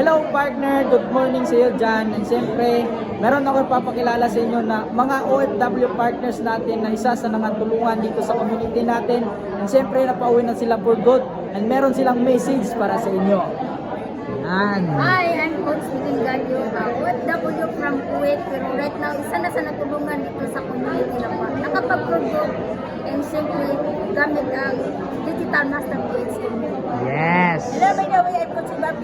Hello partner, good morning sa iyo dyan. And siyempre, meron ako ipapakilala sa inyo na mga OFW partners natin na isa sa nangatulungan dito sa community natin. And siyempre, napauwi na sila for good. And meron silang message para sa inyo. Yan. Hi, I'm Coach Miguel Gallo, uh, OFW from Kuwait. Pero right now, isa na sa natulungan dito sa community na pa. Nakapag-provoke and siyempre gamit ang digital masterpiece. Yes. Hello, by the way, I'm Coach Babie,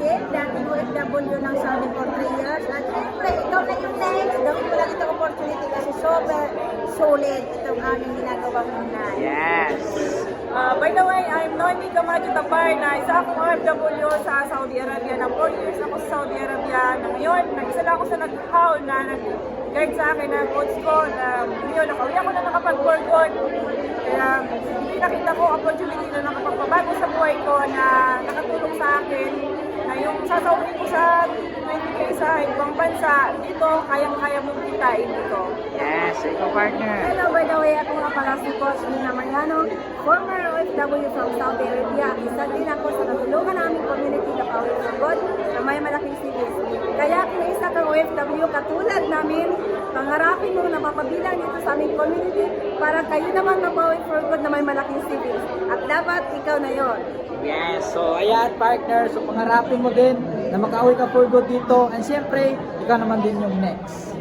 OFW ng Saudi for 3 years. At siyempre, ikaw na yung next. Gawin mo lang itong opportunity kasi super solid itong aming ginagawang muna. Yes. Uh, by the way, I'm Noemi Camacho Tapar na isa akong OFW sa Saudi Arabia na 4 years ako sa Saudi Arabia na ngayon, nag-isa lang ako sa nag-haul na nag-guide sa akin na coach ko na ngayon, nakauwi ako na nakapag-for good. Kaya nakita ko opportunity na nakapagpabago sa buhay ko na nakatulong sa akin sasawin ko sa 20k sa ibang bansa, dito kayang-kaya mong kitain dito. Yes, ikaw partner. Hello, by the way, ako nga pala si Coach Nina Mariano, former OFW from Saudi Arabia. Isa din ako sa natulungan namin community na Power for God na may malaking series. Kaya kung isa kang OFW katulad namin, mo na mapabilang dito sa aming community para kayo naman na Power for God na may malaking series. At dapat ikaw na yon. Yes, so ayan partner, so pangarapin mo din na makauwi ka for good dito and siyempre, ikaw naman din yung next.